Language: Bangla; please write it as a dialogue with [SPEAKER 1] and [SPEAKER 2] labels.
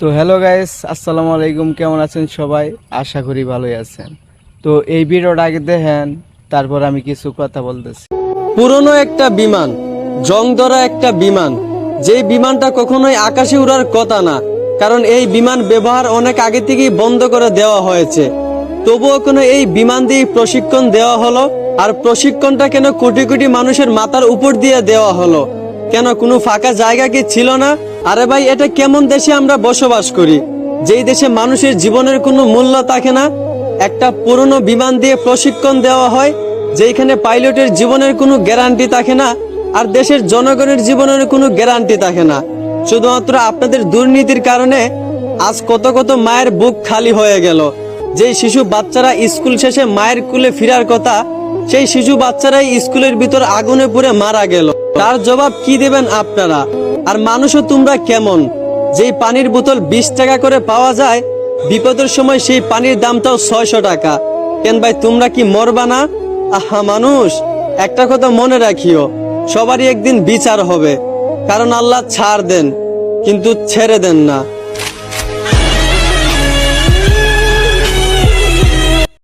[SPEAKER 1] তো হ্যালো গাইস আসসালামু আলাইকুম, কেমন আছেন সবাই? আশা করি ভালোই আছেন। তো এই ভিডিওটা আগে দেখেন, তারপর আমি কিছু কথা বলতেছি।
[SPEAKER 2] পুরনো একটা বিমান জং ধরা একটা বিমান, যেই বিমানটা কখনোই আকাশে উড়ার কথা না, কারণ এই বিমান ব্যবহার অনেক আগে থেকেই বন্ধ করে দেওয়া হয়েছে। তবুও কোনো এই বিমান দিয়ে প্রশিক্ষণ দেওয়া হলো, আর প্রশিক্ষণটা কেন কোটি কোটি মানুষের মাথার উপর দিয়ে দেওয়া হলো? কেন কোনো ফাঁকা জায়গা কি ছিল না? আরে ভাই, এটা কেমন দেশে আমরা বসবাস করি? যেই দেশে মানুষের জীবনের কোনো মূল্য থাকে না, একটা পুরনো বিমান দিয়ে প্রশিক্ষণ দেওয়া হয় যেখানে পাইলটের জীবনের কোনো গ্যারান্টি থাকে না, আর দেশের জনগণের জীবনের কোনো গ্যারান্টি থাকে না। শুধুমাত্র আপনাদের দুর্নীতির কারণে আজ কত কত মায়ের বুক খালি হয়ে গেল। যেই শিশু বাচ্চারা স্কুল শেষে মায়ের কুলে ফেরার কথা, সেই শিশু বাচ্চারাই স্কুলের ভিতর আগুনে পুড়ে মারা গেল। তার জবাব কি দেবেন আপনারা? আর মানুষও তোমরা কেমন? যেই পানির বোতল বিশ টাকা করে পাওয়া যায়, বিপদের সময় সেই পানির দামটাও ছয়শো টাকা। কেন ভাই, তোমরা কি মরবা না? আহা, মানুষ, একটা কথা মনে রাখিও, সবারই একদিন বিচার হবে। কারণ আল্লাহ ছাড় দেন, কিন্তু ছেড়ে দেন না।